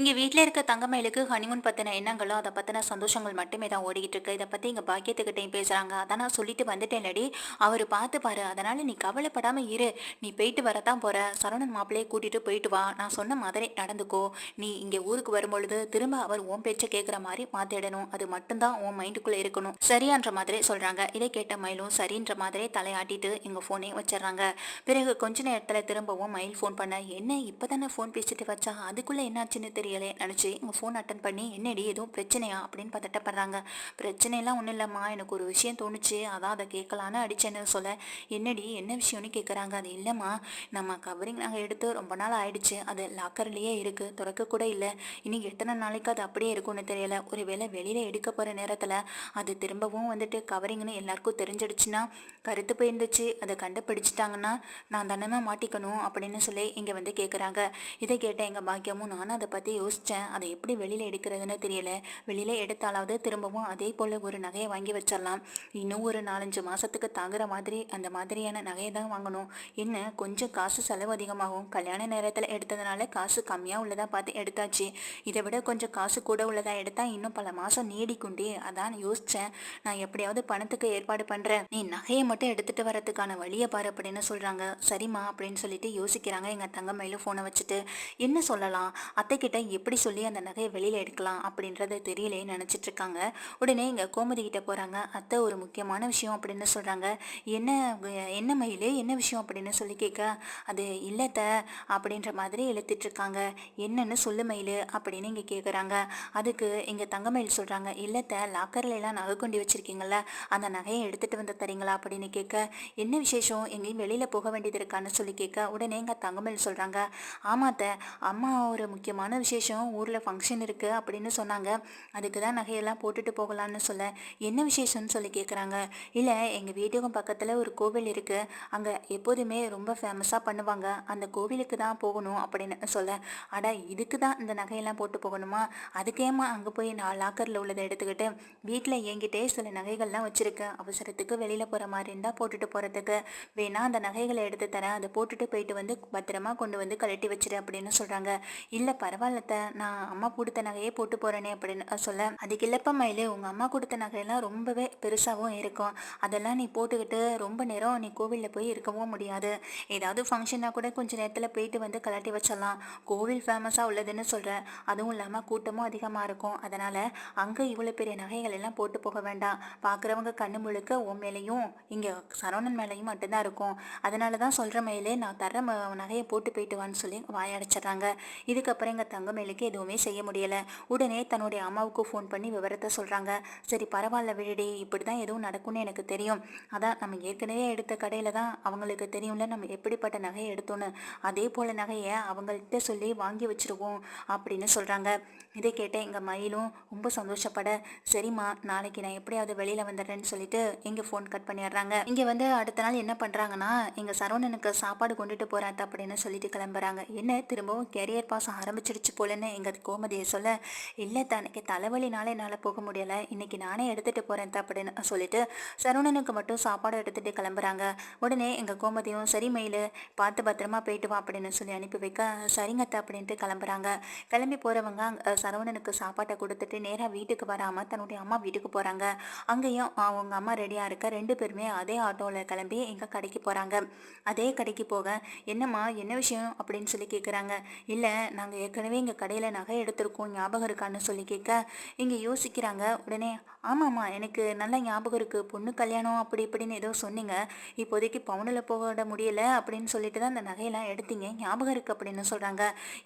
இங்கே வீட்டில் இருக்க தங்கமயிலுக்கு ஹனிமூன் பற்றின எண்ணங்களோ அதை பற்றின சந்தோஷங்கள் மட்டுமே தான் ஓடிக்கிட்டு இருக்கு. இதை பற்றி இங்கே பாக்கியத்துக்கிட்டையும் பேசுகிறாங்க அதான் நான் சொல்லிட்டு வந்துட்டேன்லடி. அவர் பார்த்து பாரு. அதனால் நீ கவலைப்படாமல் இரு. நீ போயிட்டு வரதான் போகிற சரவணன் மாப்பிள்ளையை கூட்டிகிட்டு போயிட்டு வா. நான் சொன்ன மாதிரி நடந்துக்கோ. நீ இங்கே ஊருக்கு வரும்பொழுது திரும்ப அவர் உன் பேச்சை கேட்குற மாதிரி மாற்றிடணும் அது மட்டும்தான் உன் மைண்டுக்குள்ளே இருக்கணும். சரியான்ற மாதிரி சொல்கிறாங்க இதை கேட்ட மயிலும் சரின்ற மாதிரி தலையாட்டிட்டு எங்கள் ஃபோனையும் வச்சிடுறாங்க. பிறகு கொஞ்ச நேரத்தில் திரும்பவும் மயில் ஃபோன் பண்ண என்ன? இப்போ தானே ஃபோன் பேசிட்டு வச்சா? அதுக்குள்ளே என்னாச்சுன்னு தெரியலே. நினச்சி எங்கள் ஃபோன் அட்டன் பண்ணி என்னடி எதுவும் பிரச்சனையா? அப்படின்னு பதட்டப்படுறாங்க. பிரச்சனையெல்லாம் ஒன்றும் இல்லைம்மா. எனக்கு ஒரு விஷயம் தோணுச்சு. அதான் அதை கேட்கலான்னு அடிச்சேன்னு சொல்ல. என்னடி? என்ன விஷயம்னு கேட்குறாங்க அது இல்லைம்மா. நம்ம கவரிங் நாங்கள் எடுத்து ரொம்ப நாள் ஆயிடுச்சு. அது லாக்கர்லேயே இருக்குது திறக்க கூட இல்லை. இனி எத்தனை நாளைக்கு அது அப்படியே இருக்கும்னு தெரியல. ஒரு வேளை வெளியில் எடுக்க போகிற நேரத்தில் அது திரும்பவும் வந்துட்டு கவரிங்னு எல்லாருக்கும் தெரிஞ்சிடுச்சுன்னா கருத்து போயிருந்துச்சு. அதை கண்டுபிடிச்சிட்டாங்கன்னா நான் தானே மாட்டிக்கணும்? அப்படின்னு சொல்லி இங்கே வந்து கேட்குறாங்க இதை கேட்ட எங்கள் பாக்கியமும் நானும் அதை பற்றி யோசித்தேன் அதை எப்படி வெளியில் எடுக்கிறதுன்னு தெரியல. வெளியில் எடுத்தாலாவது திரும்பவும் அதே போல் ஒரு நகையை வாங்கி வச்சிடலாம். இன்னும் ஒரு நாலஞ்சு மாதத்துக்கு தாங்குற மாதிரி அந்த மாதிரியான நகையை தான் வாங்கணும். என்ன கொஞ்சம் காசு செலவு அதிகமாகும். கல்யாண நேரத்தில் எடுத்ததுனால காசு கம்மியாக உள்ளதாக பார்த்து எடுத்தாச்சு. இதை விட கொஞ்சம் காசு கூட உள்ளதாக எடுத்தால் இன்னும் பல மாதம் நீடிக்குண்டி அதான் யோசித்தேன் நான் எப்படியாவது பணத்துக்கு ஏற்பாடு பண்ணுறேன் நீ நகையை மட்டும் எடுத்துகிட்டு வரதுக்கான வழியை பாரு அப்படின்னு சொல்கிறாங்க சரிம்மா அப்படின்னு சொல்லிட்டு யோசிக்கிறாங்க. எங்கள் தங்கமயிலும் ஃபோனை வச்சுட்டு. என்ன சொல்லலாம்? அத்தைக்கிட்ட எப்படி சொல்லி அந்த நகையை வெளியில் எடுக்கலாம் அப்படின்றத தெரியலையே நினச்சிட்டு இருக்காங்க உடனே இங்கே கோமதி கிட்ட போகிறாங்க அத்தை ஒரு முக்கியமான விஷயம் அப்படின்னு சொல்கிறாங்க என்ன என்ன மயில்? என்ன விஷயம் அப்படின்னு சொல்லி கேட்க அது இல்லைத்த அப்படின்ற மாதிரி இழுத்துட்ருக்காங்க. என்னன்னு சொல்லு மயில் அப்படின்னு இங்கே கேட்குறாங்க அதுக்கு இங்கே தங்கமயில் சொல்கிறாங்க இல்லைத்த லாக்கர்ல எல்லாம் நகை கொண்டு வச்சுருக்கீங்கள அந்த நகையை எடுத்துகிட்டு வந்து தரீங்களா? அப்படின்னு கேட்க என்ன விசேஷம்? எங்கேயும் வெளியில் போக வேண்டியது இருக்கான்னு சொல்லி கேட்க உடனே இங்கே தங்கமயில் சொல்கிறாங்க ஆமாத்த அம்மா ஒரு முக்கியமான விஷயம் விசேஷம் ஊரில் ஃபங்க்ஷன் இருக்குது அப்படின்னு சொன்னாங்க. அதுக்கு தான் நகையெல்லாம் போட்டுட்டு போகலான்னு சொல்ல என்ன விசேஷம்னு சொல்லி கேட்குறாங்க இல்லை எங்கள் வீட்டுக்கும் பக்கத்தில் ஒரு கோவில் இருக்குது அங்கே எப்போதுமே ரொம்ப ஃபேமஸாக பண்ணுவாங்க. அந்த கோவிலுக்கு தான் போகணும் அப்படின்னு சொல்ல அடா இதுக்கு தான் இந்த நகையெல்லாம் போட்டு போகணுமா? அதுக்கேமா அங்கே போய் நான் லாக்கரில் உள்ளதை எடுத்துக்கிட்டு வீட்டில் என்கிட்டே சில நகைகள்லாம் வச்சுருக்கேன் அவசரத்துக்கு வெளியில் போகிற மாதிரி இருந்தால் போட்டுட்டு போகிறதுக்கு வேணா அந்த நகைகளை எடுத்து தரேன். அதை போட்டுட்டு போயிட்டு வந்து பத்திரமா கொண்டு வந்து கழட்டி வச்சிரு அப்படின்னு சொல்கிறாங்க இல்லை பரவாயில்ல பரவாயில்லத்த நான் அம்மா கொடுத்த நகையே போட்டு போகிறேனே அப்படின்னு சொல்ல அதுக்கு இல்லப்பா மயிலு உங்கள் அம்மா கொடுத்த நகையெல்லாம் ரொம்பவே பெருசாகவும் இருக்கும். அதெல்லாம் நீ போட்டுக்கிட்டு ரொம்ப நேரம் நீ கோவிலில் போய் இருக்கவும் முடியாது. ஏதாவது ஃபங்க்ஷனாக கூட கொஞ்சம் நேரத்தில் போயிட்டு வந்து கலாட்டி வச்சிடலாம். கோவில் ஃபேமஸாக உள்ளதுன்னு சொல்கிறேன் அதுவும் இல்லாமல் கூட்டமும் அதிகமாக இருக்கும். அதனால் அங்கே இவ்வளோ பெரிய நகைகள் எல்லாம் போட்டு போக வேண்டாம். பார்க்குறவங்க கண்ணு முழுக்க உன் மேலேயும் இங்கே சரவணன் மேலேயும் மட்டும்தான் இருக்கும். அதனால தான் சொல்கிற மயிலே நான் தர நகையை போட்டு போயிட்டு வான்னு சொல்லி வாயடைச்சிட்றாங்க இதுக்கப்புறம் எங்கள் தங்கமேலுக்கு எதுவுமே செய்ய முடியலை. உடனே தன்னுடைய அம்மாவுக்கு ஃபோன் பண்ணி விவரத்தை சொல்கிறாங்க சரி பரவாயில்ல விழுடி இப்படி தான் எதுவும் நடக்கும்னு எனக்கு தெரியும். அதான் நம்ம ஏற்கனவே எடுத்த கடையில் தான் அவங்களுக்கு தெரியும்ல நம்ம எப்படிப்பட்ட நகையை எடுத்தோன்னு அதே போல் நகையை அவங்கள்ட்ட சொல்லி வாங்கி வச்சுருவோம் அப்படின்னு சொல்கிறாங்க இதை கேட்ட எங்கள் மயிலும் ரொம்ப சந்தோஷப்பட சரிம்மா நாளைக்கு நான் எப்படியாவது வெளியில் வந்துடுறேன்னு சொல்லிட்டு இங்கே ஃபோன் கட் பண்ணிடுறாங்க. இங்கே வந்து அடுத்த நாள் என்ன பண்ணுறாங்கன்னா எங்கள் சரவணனுக்கு சாப்பாடு கொண்டுட்டு போகிறேன் அப்படின்னு சொல்லிட்டு கிளம்புறாங்க. என்ன திரும்பவும் கெரியர் பாஸ் ஆரம்பிச்சிடுச்சு போலன்னு எங்கள் கோமதியை சொல்ல இல்லை தனக்கு தலைவலினால என்னால் போக முடியலை. இன்னைக்கு நானே எடுத்துகிட்டு போகிறேன் அப்படின்னு சொல்லிட்டு சரவணனுக்கு மட்டும் சாப்பாடு எடுத்துகிட்டு கிளம்புறாங்க. உடனே எங்கள் கோமதியும் சரி மயில் பார்த்து பத்திரமா போயிட்டு வா அப்படின்னு சொல்லி அனுப்பி வைக்க சரிங்கத்த அப்படின்ட்டு கிளம்புறாங்க. கிளம்பி போகிறவங்க சரவணனுக்கு சாப்பாட்டை கொடுத்துட்டு நேராக வீட்டுக்கு வராமல் தன்னுடைய அம்மா வீட்டுக்கு போகிறாங்க அங்கேயும் அவங்க அம்மா ரெடியாக இருக்க ரெண்டு பேருமே அதே ஆட்டோவில் கிளம்பி எங்கள் கடைக்கு போகிறாங்க அதே கடைக்கு போக என்னம்மா என்ன விஷயம்? அப்படின்னு சொல்லி கேட்குறாங்க இல்லை நாங்கள் ஏற்கனவே இங்கே எங்கள் கடையில் நகை எடுத்திருக்கோம் ஞாபகம் இருக்கான்னு சொல்லி கேட்க இங்கே யோசிக்கிறாங்க. உடனே ஆமாம்மா. எனக்கு நல்ல ஞாபகம் இருக்குது பொண்ணு கல்யாணம் அப்படி இப்படின்னு ஏதோ சொன்னீங்க. இப்போதைக்கு பவுனில் போக முடியலை அப்படின்னு சொல்லிட்டு தான் அந்த நகையெல்லாம் எடுத்தீங்க. ஞாபகம் இருக்குது அப்படின்னு சொல்கிறாங்க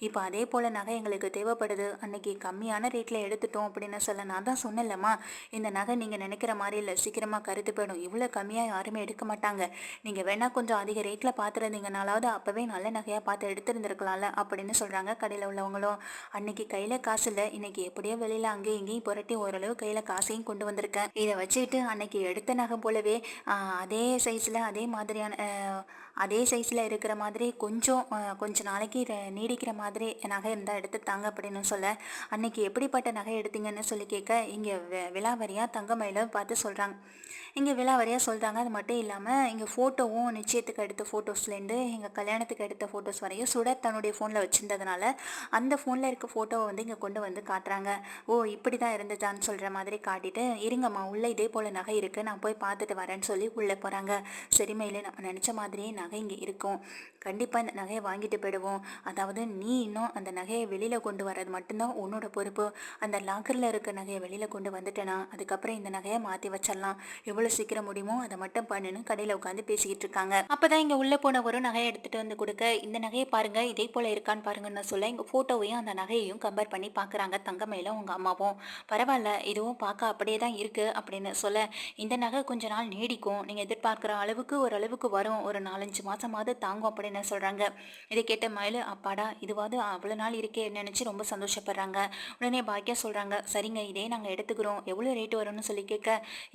இப்போ அதே போல் நகை எங்களுக்கு தேவைப்படுது. அன்னைக்கு கம்மியான ரேட்டில் எடுத்துட்டோம் அப்படின்னு சொல்ல நான் தான் சொன்னேன்லம்மா. இந்த நகை நீங்கள் நினைக்கிற மாதிரி இல்லை. சீக்கிரமாக கருத்து போயிடும். இவ்வளோ கம்மியாக யாருமே எடுக்க மாட்டாங்க. நீங்கள் வேணால் கொஞ்சம் அதிக ரேட்டில் பார்த்துருந்தீங்கனாலாவது அப்போவே நல்ல நகையாக பார்த்து எடுத்துருந்துருக்கலாம்ல அப்படின்னு சொல்கிறாங்க கடையில் உள்ளவங்களும். அன்னைக்கு கையில் காசு இல்லை. இன்னைக்கு எப்படியோ வெளியில் அங்கேயும் இங்கேயும் புரட்டி ஓரளவு கையில் காசையும் கொண்டு வந்திருக்கேன் இதை வச்சுக்கிட்டு அன்னைக்கு எடுத்த நகை போலவே அதே சைஸில் அதே மாதிரியான அதே சைஸில் இருக்கிற மாதிரி கொஞ்சம் கொஞ்சம் நாளைக்கு நீடிக்கிற மாதிரி நகை இருந்தால் எடுத்து தாங்க அப்படின்னு சொல்ல. அன்னைக்கு எப்படிப்பட்ட நகை எடுத்தீங்கன்னு சொல்லி கேட்க இங்கே விலாவரியாக தங்கமயில பார்த்து சொல்கிறாங்க இங்கே விலாவரியாக சொல்கிறாங்க. அது மட்டும் இல்லாமல் இங்கே ஃபோட்டோவும் நிச்சயத்துக்கு எடுத்த ஃபோட்டோஸ்லேருந்து எங்கள் கல்யாணத்துக்கு எடுத்த ஃபோட்டோஸ் வரையும் சுடர் தன்னுடைய ஃபோனில் வச்சுருந்ததுனால அந்த ஃபோனில் இருக்க ஃபோட்டோவை வந்து இங்கே கொண்டு வந்து காட்டுறாங்க. ஓ இப்படி தான் இருந்துச்சான்னு சொல்கிற மாதிரி காட்டிட்டு இருங்கம்மா உள்ளே இதே போல் நகை இருக்குது நான் போய் பார்த்துட்டு வரேன்னு சொல்லி உள்ளே போகிறாங்க. சரிமையிலே நம்ம நினச்ச மாதிரியே நகை இங்கே இருக்கும். கண்டிப்பாக இந்த நகையை வாங்கிட்டு போயிடுவோம். அதாவது நீ இன்னும் அந்த நகையை வெளியில் கொண்டு வர்றது மட்டும்தான் உன்னோட பொறுப்பு. அந்த லாக்கரில் இருக்க நகையை வெளியில் கொண்டு வந்துட்டேனா? அதுக்கப்புறம் இந்த நகையை மாற்றி வச்சிடலாம். எவ்வளோ சீக்கிரம் முடியுமோ அதை மட்டும் பண்ணுன்னு கடையில் உட்காந்து பேசிக்கிட்டு இருக்காங்க. அப்போ தான் இங்கே உள்ளே போன ஒரு நகையை எடுத்துகிட்டு வந்து கொடுக்க இந்த நகையை பாருங்க இதே போல் இருக்கான்னு பாருங்கன்னு சொல்ல இங்க ஃபோட்டோவையும் அந்த நகையையும் கம்பேர் பண்ணி பார்க்குறாங்க தங்கமையில உங்கள் அம்மாவும். பரவாயில்ல இதுவும் பார்க்க அப்படியே தான் இருக்குது அப்படின்னு சொல்ல இந்த நகை கொஞ்ச நாள் நீடிக்கும் நீங்கள் எதிர்பார்க்குற அளவுக்கு ஒரு அளவுக்கு வரும் ஒரு நாலஞ்சு மாதமாவது தாங்கும் அப்படின்னு சொல்கிறாங்க இதை கேட்ட மயிலு அப்பாடா இதுவாது அவ்வளோ நாள் இருக்கே நினச்சி ரொம்ப சந்தோஷப்படுறாங்க. உடனே பாக்கியா சொல்கிறாங்க சரிங்க இதே நாங்கள் எடுத்துக்கிறோம் எவ்வளோ ரேட் வரும்னு சொல்லி கேட்க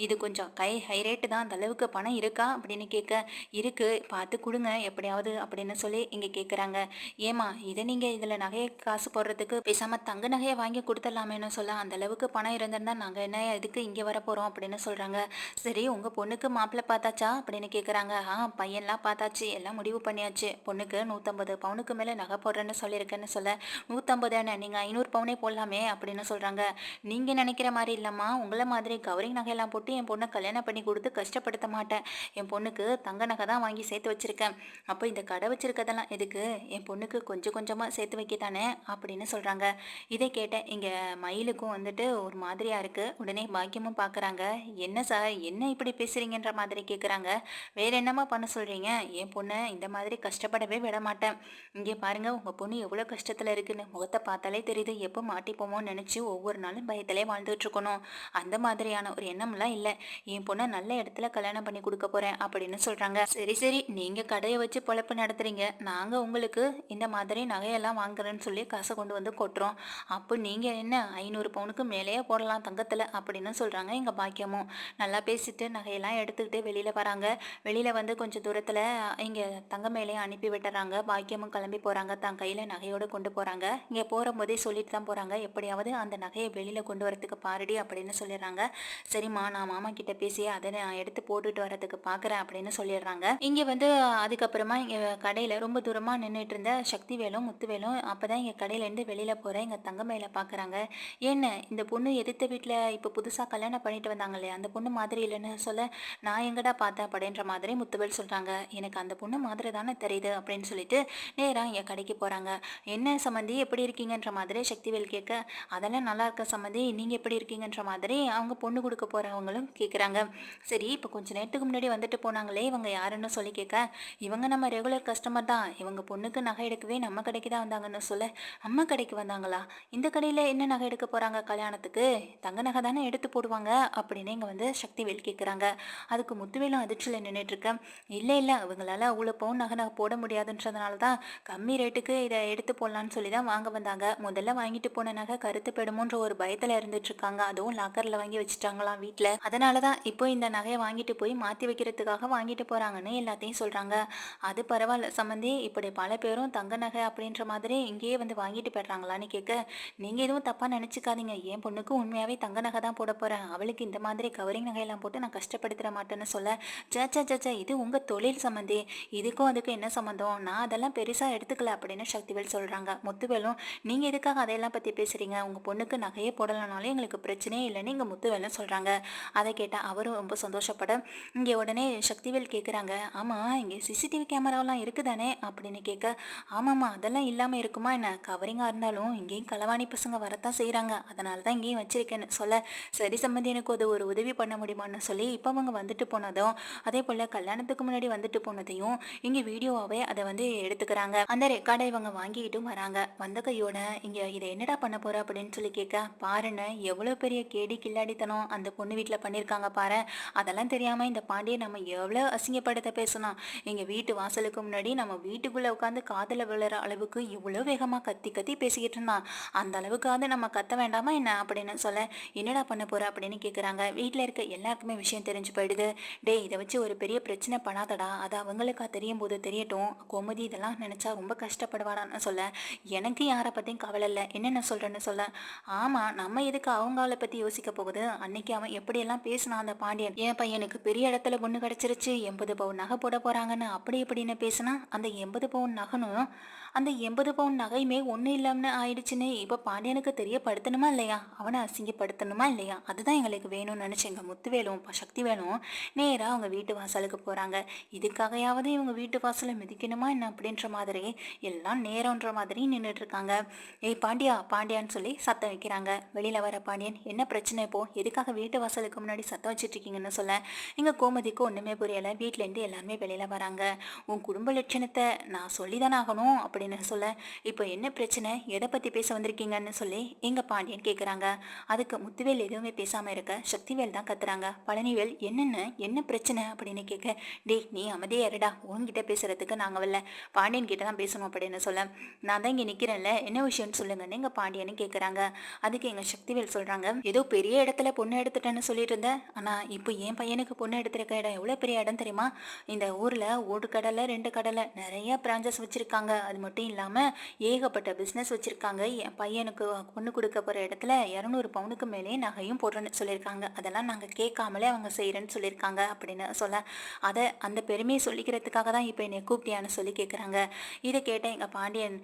இது கொஞ்சம் கை ஹை ரேட்டு தான் அந்த அளவுக்கு பணம் இருக்கா அப்படின்னு கேட்க இருக்குது பார்த்து கொடுங்க எப்படியாவது அப்படின்னு சொல்லி இங்கே கேட்குறாங்க ஏமா இதை நீங்கள் இதில் நகையை காசு போடுறதுக்கு பேசாமல் தங்க நகையை வாங்கி கொடுத்துடலாமேன்னு சொல்ல அந்த அளவுக்கு பணம் இருந்திருந்தா நாங்கள் என்ன இதுக்கு இங்கே வர போகிறோம் அப்படின்னு சொல்கிறாங்க சரி உங்கள் பொண்ணுக்கு மாப்பிள்ளை பார்த்தாச்சா அப்படின்னு கேட்குறாங்க ஆ பையன்லாம் பார்த்தாச்சு எல்லாம் முடிவு பண்ணியாச்சு. பொண்ணுக்கு நூற்றம்பது பவுனுக்கு மேலே நகை போடுறேன்னு சொல்லியிருக்கேன்னு சொல்ல நூற்றம்பது என்ன நீங்கள் ஐநூறு பவுனே போடலாமே அப்படின்னு சொல்கிறாங்க நீங்கள் நினைக்கிற மாதிரி இல்லைம்மா உங்களை மாதிரி கவரிங் நகையெல்லாம் போட்டு என் பொண்ணை கல்யாணம் பண்ணி கொடுத்து கஷ்டப்படுத்த மாட்டேன். என் பொண்ணுக்கு தங்க நகை தான் வாங்கி சேர்த்து வச்சுருக்கேன். அப்போ இந்த கடை வச்சுருக்கதெல்லாம் எதுக்கு? என் பொண்ணுக்கு கொஞ்சம் கொஞ்சமாக சேர்த்து வைக்கத்தானே அப்படின்னு சொல்கிறாங்க இதை கேட்டேன் இங்கே மயிலுக்கும் வந்துட்டு ஒரு மாதிரியாக இருக்குது உடனே பாக்கியமும் பார்க்குறாங்க என்ன சார்? என்ன இப்படி பேசுகிறீங்கன்ற மாதிரி கேட்குறாங்க வேற என்னம்மா பண்ண சொல்கிறீங்க என் பொண்ணை இந்த மாதிரி கஷ்டப்படவே விட மாட்டேன். இங்கே பாருங்க உங்கள் பொண்ணு எவ்வளோ கஷ்டத்தில் இருக்குன்னு. முகத்தை பார்த்தாலே தெரியுது. எப்போ மாட்டிப்போமோன்னு நினச்சி ஒவ்வொரு நாளும் பயத்திலே வாழ்ந்துட்டு இருக்கணும். அந்த மாதிரியான ஒரு எண்ணம்லாம் இல்லை. என் பொண்ணை நல்ல இடத்துல கல்யாணம் பண்ணி கொடுக்க போகிறேன் அப்படின்னு சொல்கிறாங்க சரி சரி நீங்கள் கடையை வச்சு பொழப்பு நடத்துறீங்க. நாங்கள் உங்களுக்கு இந்த மாதிரி நகையெல்லாம் வாங்குறேன்னு சொல்லி காசை கொண்டு வந்து கொட்டுறோம். அப்போ நீங்கள் என்ன ஐநூறு பவுனுக்கு மேலேயே போடலாம் தங்கத்தில் அப்படின்னு சொல்கிறாங்க எங்கள் பாக்கியமும். நல்லா பேசிட்டு நகையெல்லாம் எடுத்துக்கிட்டு வெளியில் வராங்க. வெளியில் வந்து கொஞ்சம் தூரத்தில் இங்கே தங்க மேலேயே அனுப்பி விட்டுறாங்க. பாக்கியமும் கிளம்பி போகிறாங்க தன் கையில் நகையோடு கொண்டு போகிறாங்க இங்கே போகும்போதே சொல்லிட்டு தான் போகிறாங்க எப்படியாவது அந்த நகையை வெளியில் கொண்டு வரதுக்கு பாருடி அப்படின்னு சொல்லிடுறாங்க. சரிம்மா நான் மாமா கிட்ட பேசி அதை நான் எடுத்து போட்டுட்டு வரதுக்கு பார்க்குறேன் அப்படின்னு சொல்லிடுறாங்க. இங்கே வந்து அதுக்கப்புறமா இங்கே கடையில் ரொம்ப தூரமாக நின்றுட்டு இருந்த முத்து முத்துவேலும் அப்போ தான் இங்கே கடையிலேருந்து வெளியில் போகிற எங்கள் தங்கமையில பார்க்குறாங்க என்ன இந்த பொண்ணு எதிர்த்த வீட்டில் இப்போ புதுசாக கல்யாணம் பண்ணிட்டு வந்தாங்க இல்லையா அந்த பொண்ணு மாதிரி இல்லைன்னு சொல்ல நான் எங்கடா பார்த்தேன் அப்படின்ற மாதிரி முத்துவேல் சொல்கிறாங்க எனக்கு அந்த பொண்ணு மாதிரி தானே தெரியுது அப்படின்னு சொல்லிட்டு நேராக என் கடைக்கு போகிறாங்க என்ன சம்மந்தி எப்படி இருக்கீங்கன்ற மாதிரி சக்திவேல் கேட்க அதெல்லாம் நல்லா இருக்க சம்மந்தி நீங்கள் எப்படி இருக்கீங்கன்ற மாதிரி அவங்க பொண்ணு கொடுக்க போகிறவங்களும் கேட்குறாங்க சரி இப்போ கொஞ்சம் நேரத்துக்கு முன்னாடி வந்துட்டு போனாங்களே இவங்க யாருன்னு சொல்லி கேட்க இவங்க நம்ம ரெகுலர் கஸ்டமர் தான். இவங்க பொண்ணுக்கு நகை எடுக்கவே நம்ம கடைக்கு தான் வந்தாங்கன்னு சொல்ல நம்ம கடைக்கு வந்தாங்களா? இந்த கடையில் என்ன நகை எடுக்க போகிறாங்க கல்யாணத்துக்கு? தங்க நகை தானே எடுத்து போடுவாங்க அப்படின்னு இங்கே வந்து சக்திவேல் கேட்குறாங்க அதுக்கு முத்துவேலும் அதிர்ச்சியில் நின்றுட்டுருக்கேன் இல்லை இல்லை அவங்களால அவ்வளோ பவுன் நகை நகை போட முடியாதுன்றதுனால தான் கம்மி ரேட்டுக்கு இதை எடுத்து போடலான்னு சொல்லி தான் வாங்க வந்தாங்க. முதல்ல வாங்கிட்டு போன நகை கருத்து போயிடுமோன்ற ஒரு பயத்தில் இருந்துட்டு இருக்காங்க. அதுவும் லாக்கரில் வாங்கி வச்சுட்டாங்களாம் வீட்டில் அதனால தான் இப்போ இப்போ இந்த நகையை வாங்கிட்டு போய் மாற்றி வைக்கிறதுக்காக வாங்கிட்டு போகிறாங்கன்னு எல்லாத்தையும் சொல்கிறாங்க அது பரவாயில்ல சம்மந்தி இப்படி பல பேரும் தங்க நகை அப்படின்ற மாதிரி இங்கேயே வந்து வாங்கிட்டு போயிடுறாங்களான்னு கேட்க நீங்கள் எதுவும் தப்பாக நினச்சிக்காதீங்க. என் பொண்ணுக்கு உண்மையாகவே தங்க நகை தான் போட போகிறேன் அவளுக்கு இந்த மாதிரி கவரிங் நகையெல்லாம் போட்டு நான் கஷ்டப்படுத்திட மாட்டேன்னு சொல்ல சேச்சா சேச்சா இது உங்கள் தொழில் சம்மந்தி. இதுக்கும் அதுக்கும் என்ன சம்மந்தம் நான் அதெல்லாம் பெருசாக எடுத்துக்கல அப்படின்னு சக்திவேல் சொல்கிறாங்க முத்துவேலும் நீங்கள் எதுக்காக அதையெல்லாம் பற்றி பேசுகிறீங்க உங்கள் பொண்ணுக்கு நகையே போடலனாலும் எங்களுக்கு பிரச்சனையே இல்லைன்னு இங்கே முத்துவேலும் சொல்கிறாங்க அதை கேட்டால் அவரும் ரொம்ப சந்தோஷப்பட இங்கே உடனே சக்திவேல் கேட்குறாங்க ஆமாம் இங்கே சிசிடிவி கேமராவெலாம் இருக்குதானே? அப்படின்னு கேட்க ஆமாம்மா அதெல்லாம் இல்லாமல் இருக்குமா என்ன? கவரிங்காக இருந்தாலும் இங்கேயும் களவாணி பசங்க வரத்தான் செய்கிறாங்க அதனால தான் இங்கேயும் வச்சிருக்கேன்னு சொல்ல சரி சம்மந்தி எனக்கு அது ஒரு உதவி பண்ண முடியுமான்னு சொல்லி இப்போ அவங்க வந்துட்டு போனதும் அதே போல் கல்யாணத்துக்கு முன்னாடி வந்துட்டு போனதையும் இங்கே வீடியோவாகவே அதை வந்து எடுத்துக்கிறாங்க. அந்த ரெக்கார்டை இவங்க வாங்கிக்கிட்டும் வராங்க. வந்த கையோட இங்கே இதை என்னடா பண்ண போகிற அப்படின்னு சொல்லி கேட்க பாருன்னு எவ்வளோ பெரிய கேடி கில்லாடித்தனம் அந்த பொண்ணு வீட்டில் பண்ணியிருக்காங்க பாரு அதெல்லாம் தெரியாமல் இந்த பாண்டியை நம்ம எவ்வளோ அசிங்கப்படுத்த பேசணும் எங்கள் வீட்டு வாசலுக்கு முன்னாடி நம்ம வீட்டுக்குள்ளே உட்காந்து காதில் விழுற அளவுக்கு இவ்வளோ வேகமாக கத்தி கத்தி பேசிக்கிட்டு இருந்தான். அந்த அளவுக்காவது நம்ம கத்த வேண்டாமா என்ன அப்படின்னு சொல்ல என்னடா பண்ண போகிற அப்படின்னு கேட்குறாங்க வீட்டில் இருக்க எல்லாருக்குமே விஷயம் தெரிஞ்சு போயிடுது. டேய் இதை வச்சு ஒரு பெரிய பிரச்சனை பண்ணாதடா. அது அவங்களுக்கா தெரியும் போது தெரியட்டும். கோமதி இதெல்லாம் நினச்சா ரொம்ப கஷ்டப்படுவாடான்னு சொல்ல எனக்கு யாரை பற்றியும் கவலை இல்லை. என்னென்ன சொல்கிறேன்னு சொல்ல. ஆமாம் நம்ம எதுக்கு அவங்கள பற்றி யோசிக்க போகுது? அன்னைக்கு அவன் எப்படியெல்லாம் பேசினான் அந்த பாண்டியன் என் பையனுக்கு பெரிய இடத்துல பொண்ணு கிடச்சிருச்சு எண்பது பவுன் நகை போட போகிறாங்கன்னு அப்படி இப்படின்னு பேசினா அந்த எண்பது பவுன் நகனும் அந்த எண்பது பவுன் நகையுமே ஒன்றும் இல்லாமல் ஆயிடுச்சுன்னு இப்போ பாண்டியனுக்கு தெரியப்படுத்தணுமா இல்லையா? அவனை அசிங்கப்படுத்தணுமா இல்லையா? அதுதான் எங்களுக்கு வேணும்னு நினச்சேங்க. முத்துவேலும் சக்தி வேணும் நேராக அவங்க வீட்டு வாசலுக்கு போகிறாங்க இதுக்காகையாவது இவங்க வீட்டு வாசலை மிதிக்கணுமா என்ன அப்படின்ற மாதிரி எல்லாம் நேரம்ன்ற மாதிரி நின்றுட்டு இருக்காங்க. ஏய் பாண்டியா பாண்டியான்னு சொல்லி சத்தம் வைக்கிறாங்க. வெளியில் வர பாண்டியன் என்ன பிரச்சனை இப்போ? எதுக்காக வீட்டு வாசலுக்கு முன்னாடி சத்தம் வச்சிட்டு இருக்கீங்கன்னு சொல்ல? எங்கள் கோமதிக்கு ஒன்றுமே புரியலை. வீட்டிலேருந்து எல்லாருமே வெளியில் வராங்க. உன் குடும்ப லட்சணத்தை நான் சொல்லி தானே ஆகணும் அப்படின்னு சொல்ல இப்போ என்ன பிரச்சனை? எதை பற்றி பேச வந்திருக்கீங்கன்னு சொல்லி எங்கள் பாண்டியன் கேட்குறாங்க அதுக்கு முத்துவேல் எதுவுமே பேசாமல் இருக்க சக்திவேல் தான் கத்துறாங்க. பழனிவேல் என்னென்ன? என்ன பிரச்சனை? அப்படின்னு கேட்க டேய் நீ அமைதியா இருடா. உன்கிட்ட பேசுறதுக்கு நாங்கள் வரல. பாண்டியன் கிட்ட தான் பேசணும் அப்படின்னு சொல்ல நான் தான் இங்கே நிற்கிறேன்ல என்ன விஷயம்னு சொல்லுங்கன்னு எங்கள் பாண்டியன்னு கேட்குறாங்க அதுக்கு எங்கள் சக்திவேல் சொல்கிறாங்க ஏதோ பெரிய இடத்துல பொண்ணு எடுத்துட்டேன்னு சொல்லிட்டு இருந்தேன் ஆனால் இப்போ என் பையனுக்கு பொண்ணு எடுத்திருக்க இடம் எவ்வளோ பெரிய இடம் தெரியுமா? இந்த ஊரில் ஒரு கடலை ரெண்டு கடலை நிறைய பிரான்ச்சஸ் வச்சுருக்காங்க. அது மட்டும் மட்டும் இல்லாமல் ஏகப்பட்ட பிஸ்னஸ் வச்சுருக்காங்க. என் பையனுக்கு பொண்ணு கொடுக்க போகிற இடத்துல இரநூறு பவுனுக்கு மேலே நகையும் போடுறேன்னு சொல்லியிருக்காங்க. அதெல்லாம் நாங்கள் கேட்காமலே அவங்க செய்கிறேன்னு சொல்லியிருக்காங்க அப்படின்னு சொல்ல அதை அந்த பெருமையை சொல்லிக்கிறதுக்காக தான் இப்போ என்னை கூப்பிட்டியான்னு சொல்லி கேட்குறாங்க இதை கேட்டேன் எங்கள் பாண்டியன்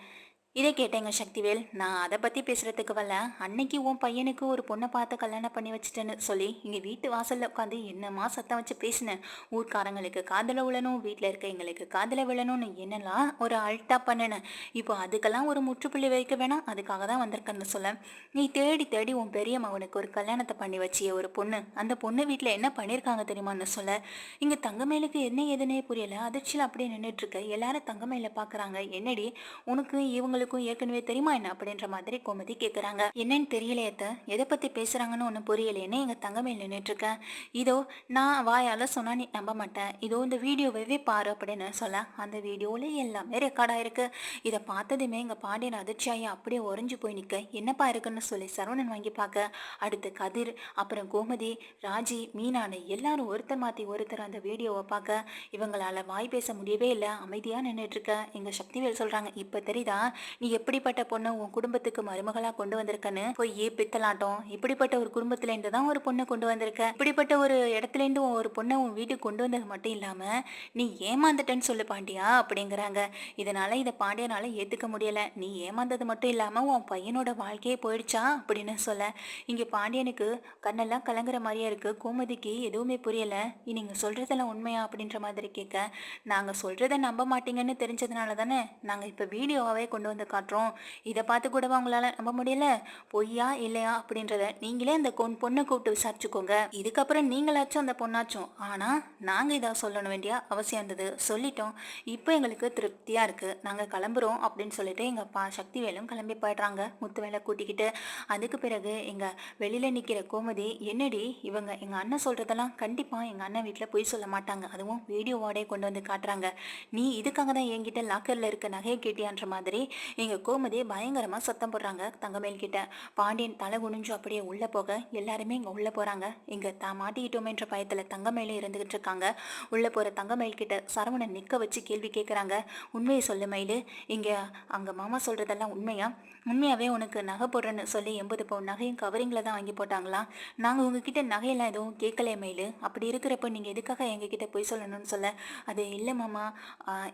இதை கேட்டேங்க சக்திவேல். நான் அதை பற்றி பேசுகிறதுக்கு வரல அன்னைக்கு உன் பையனுக்கு ஒரு பொண்ணை பார்த்து கல்யாணம் பண்ணி வச்சுட்டேன்னு சொல்லி இங்கே வீட்டு வாசலில் உட்காந்து என்னமா சத்தம் வச்சு பேசினேன் ஊர்க்காரங்களுக்கு காதலை விழணும் வீட்டில் இருக்க எங்களுக்கு காதலை விழணும்னு என்னெல்லாம் ஒரு அல்ட்டா பண்ணினேன் இப்போ அதுக்கெல்லாம் ஒரு முற்றுப்புள்ளி வைக்க வேணாம் அதுக்காக தான் வந்திருக்கேன்னு சொல்ல. நீ தேடி தேடி உன் பெரிய மகனுக்கு ஒரு கல்யாணத்தை பண்ணி வச்சிய ஒரு பொண்ணு அந்த பொண்ணு வீட்டில் என்ன பண்ணியிருக்காங்க தெரியுமான்னு சொல்ல. இங்கே தங்கமேலுக்கு என்ன ஏதுன்னே புரியல அதிர்ச்சியில் அப்படியே நின்றுட்டுருக்க எல்லாரும் தங்கமேல பார்க்குறாங்க என்னடி உனக்கு இவங்களுக்கு உங்களுக்கும் ஏற்கனவே தெரியுமா என்ன அப்படின்ற மாதிரி கோமதி கேட்குறாங்க என்னன்னு தெரியலையே எதை பற்றி பேசுகிறாங்கன்னு ஒன்றும் புரியலையேன்னு எங்கள் தங்கமே நின்றுட்டு இருக்கேன் இதோ நான் வாயால் சொன்னா நீ நம்ப மாட்டேன். இதோ இந்த வீடியோவே பாரு அப்படின்னு சொல்ல. அந்த வீடியோவில் எல்லாமே ரெக்கார்ட் ஆயிருக்கு. இதை பார்த்ததுமே எங்கள் பாண்டியன் அதிர்ச்சியாகி அப்படியே உறைஞ்சு போய் நிற்க என்னப்பா இருக்குன்னு சொல்லி சரவணன் வாங்கி பார்க்க. அடுத்து கதிர் அப்புறம் கோமதி ராஜி மீனானு எல்லாரும் ஒருத்தர் மாற்றி ஒருத்தர் அந்த வீடியோவை பார்க்க. இவங்களால வாய் பேச முடியவே இல்லை. அமைதியாக நின்றுட்டு இருக்க. எங்கள் சக்திவேல் சொல்கிறாங்க இப்போ தெரியுதா? நீ எப்படிப்பட்ட பொண்ணை உன் குடும்பத்துக்கு மருமகளாக கொண்டு வந்திருக்கன்னு போய் பித்தலாட்டம். இப்படிப்பட்ட ஒரு குடும்பத்துல இருந்து தான் ஒரு பொண்ணை கொண்டு வந்திருக்க. இப்படிப்பட்ட ஒரு இடத்துல இருந்து ஒரு பொண்ணை உன் வீட்டுக்கு கொண்டு வந்தது மட்டும் இல்லாம நீ ஏமாந்துட்டேன்னு சொல்லு பாண்டியா அப்படிங்கிறாங்க. இதனால இதை பாண்டியனால ஏத்துக்க முடியல. நீ ஏமாந்தது மட்டும் இல்லாம உன் பையனோட வாழ்க்கையே போயிடுச்சா அப்படின்னு சொல்ல. இங்க பாண்டியனுக்கு கண்ணெல்லாம் கலங்குற மாதிரியா இருக்கு. கோமதிக்கு எதுவுமே புரியல. நீங்க சொல்றதெல்லாம் உண்மையா? அப்படின்ற மாதிரி கேட்க. நாங்க சொல்கிறத நம்ப மாட்டீங்கன்னு தெரிஞ்சதுனால தானே நாங்க இப்ப வீடியோவாகவே கொண்டு வந்து காட்டுறோம். இதை பார்த்து கூடவா உங்களால நம்ப முடியல? பொய்யா இல்லையா அப்படின்றத நீங்களே அந்த கொன் பொண்ணை கூப்பிட்டு விசாரிச்சுக்கோங்க. இதுக்கப்புறம் நீங்களாச்சும் அந்த பொண்ணாச்சும். ஆனா நாங்க இதை சொல்லணும் வேண்டிய அவசியம் இருந்தது. சொல்லிட்டோம். இப்போ எங்களுக்கு திருப்தியா இருக்கு. நாங்க கிளம்புறோம் அப்படின்னு சொல்லிட்டு எங்க பா சக்திவேலும் கிளம்பி போயிடுறாங்க. முத்துவேலை கூட்டிக்கிட்டு. அதுக்கு பிறகு எங்க வெளியில நிக்கிற கோமதி என்னடி இவங்க எங்க அண்ணன் சொல்றதெல்லாம் கண்டிப்பா எங்க அண்ணன் வீட்டில் பொய் சொல்ல மாட்டாங்க. அதுவும் வீடியோவோடே கொண்டு வந்து காட்டுறாங்க. நீ இதுக்காக தான் என்கிட்ட லாக்கர்ல இருக்க நகையை கேட்டியான்ற மாதிரி எங்கள் கோமதி பயங்கரமாக சத்தம் போடுறாங்க தங்கமேல் கிட்ட. பாண்டியன் தலை குனிஞ்சு அப்படியே உள்ளே போக எல்லாருமே இங்கே உள்ளே போகிறாங்க இங்கே தான் மாட்டிக்கிட்டோமேன்ற பயத்தில் தங்கமேலே இருந்துகிட்டு இருக்காங்க. உள்ளே போகிற தங்கமேல் கிட்ட சரவணன் நிற்க வச்சு கேள்வி கேட்குறாங்க உண்மையை சொல்லு மயில். இங்கே அங்கே மாமா சொல்கிறதெல்லாம் உண்மையா? உண்மையாகவே உனக்கு நகை போடுறேன்னு சொல்லி எண்பது பவுன் நகையும் கவரிங்கில் தான் வாங்கி போட்டாங்களா? நாங்கள் உங்ககிட்ட நகையெல்லாம் எதுவும் கேட்கலையே மயிலு. அப்படி இருக்கிறப்ப நீங்கள் எதுக்காக எங்ககிட்ட போய் சொல்லணும்னு சொல்ல? அது இல்லை மாமா.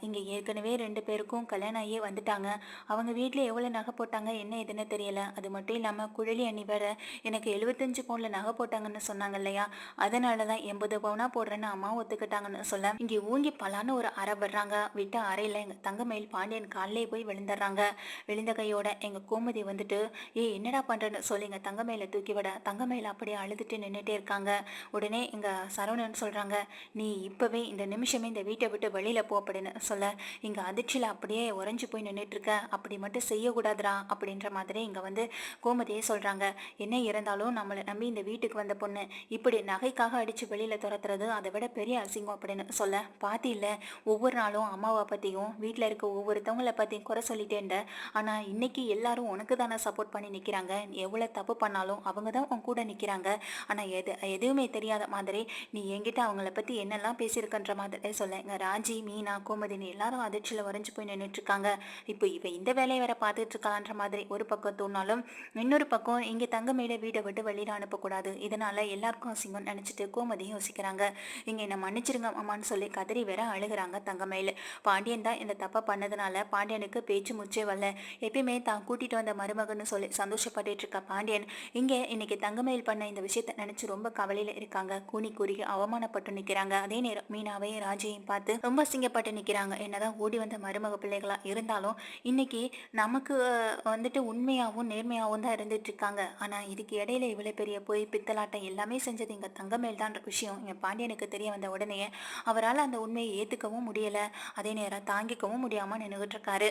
இங்கே ஏற்கனவே ரெண்டு பேருக்கும் கல்யாணம் ஆகியே வந்துட்டாங்க. அவங்க வீட்டில் எவ்வளோ நகை போட்டாங்க என்ன ஏதுன்னு தெரியல. அது மட்டும் இல்லாமல் குழலி அண்ணி வேற எனக்கு எழுபத்தஞ்சு பவுனில் நகை போட்டாங்கன்னு சொன்னாங்க இல்லையா? அதனால தான் எண்பது பவுனாக போடுறேன்னு அம்மா ஒத்துக்கிட்டாங்கன்னு சொல்ல இங்கே ஊங்கி பலான்னு ஒரு அறை வர்றாங்க விட்ட அறையில் எங்கள் தங்கமயில் பாண்டியன் காலிலே போய் விழுந்துடுறாங்க. விழுந்த கையோட எங்கள் கோமதி வந்துட்டு ஏய் என்னடா பண்ணுறேன்னு சொல்லி எங்கள் தங்கமயில தூக்கி விட. தங்கமயில் அப்படியே அழுதுட்டு நின்றுட்டே இருக்காங்க. உடனே எங்கள் சரவணன் சொல்கிறாங்க நீ இப்போவே இந்த நிமிஷமே இந்த வீட்டை விட்டு வெளியில் போ அப்படின்னு சொல்ல இங்கே அதிர்ச்சியில் அப்படியே உறைஞ்சி போய் நின்றுட்டு இருக்க. அப்படி மட்டும் செய்யக்கூடாதுடா அப்படின்ற மாதிரி இங்கே வந்து கோமதியே சொல்கிறாங்க என்ன இருந்தாலும் நம்மளை நம்பி இந்த வீட்டுக்கு வந்த பொண்ணு இப்படி நகைக்காக அடித்து வெளியில் துரத்துறது அதை விட பெரிய அசிங்கம் அப்படின்னு சொல்ல பாத்தி இல்லை ஒவ்வொரு நாளும் அம்மாவை பற்றியும் வீட்டில் இருக்க ஒவ்வொருத்தவங்களை பற்றியும் குறை சொல்லிட்டேன்ட. ஆனால் இன்னைக்கு எல்லாரும் உனக்கு தானே சப்போர்ட் பண்ணி நிற்கிறாங்க எவ்வளோ தப்பு பண்ணாலும் அவங்க தான் உன் கூட நிற்கிறாங்க ஆனால் எது எதுவுமே தெரியாத மாதிரி நீ என்கிட்ட அவங்கள பற்றி என்னெல்லாம் பேசியிருக்கன்ற மாதிரி சொல்ல இங்கே ராஜி மீனா கோமதினி எல்லாரும் அதிர்ச்சியில் வரைஞ்சு போய் நின்றுட்டுருக்காங்க இப்போ இவை இந்த வேலையை வேற பார்த்துட்டு இருக்கான்ற மாதிரி ஒரு பக்கம் தோணாலும் இன்னொரு பக்கம் இங்கே தங்கமேல வீடை விட்டு வெளியில் அனுப்பக்கூடாது. இதனால எல்லாருக்கும் அசிங்கம் நினச்சிட்டு கோமதியும் யோசிக்கிறாங்க. இங்கே என்ன மன்னிச்சிருங்க அம்மான்னு சொல்லி கதறி வேற அழுகுறாங்க தங்கமேல பாண்டியன் தான் இந்த தப்பை பண்ணதுனால பாண்டியனுக்கு பேச்சு முச்சே வரல. எப்பயுமே தான் கூட்டிட்டு வந்த மருமகன்னு சொல்லி சந்தோஷப்பட்டு இருக்க பாண்டியன் இங்கே இன்னைக்கு தங்கமேல் பண்ண இந்த விஷயத்த நினைச்சு ரொம்ப கவலையில இருக்காங்க. கூனி குறுகி அவமானப்பட்டு நிக்கிறாங்க. அதே நேரம் மீனாவையும் ராஜையும் பார்த்து ரொம்ப சிங்கப்பட்டு நிக்கிறாங்க. என்னதான் ஓடி வந்த மருமக பிள்ளைகளா இருந்தாலும் இன்னைக்கு நமக்கு வந்துட்டு உண்மையாகவும் நேர்மையாகவும் தான் இருந்துட்டு இருக்காங்க இதுக்கு இடையில இவ்வளோ பெரிய போய் பித்தலாட்டம் எல்லாமே செஞ்சது இங்கே தங்கமேல் தான் விஷயம். இங்கே பாண்டியனுக்கு தெரிய வந்த உடனே அவரால் அந்த உண்மையை ஏற்றுக்கவும் முடியலை. அதே நேரம் தாங்கிக்கவும் முடியாமல் நின்றுகிட்டு இருக்காரு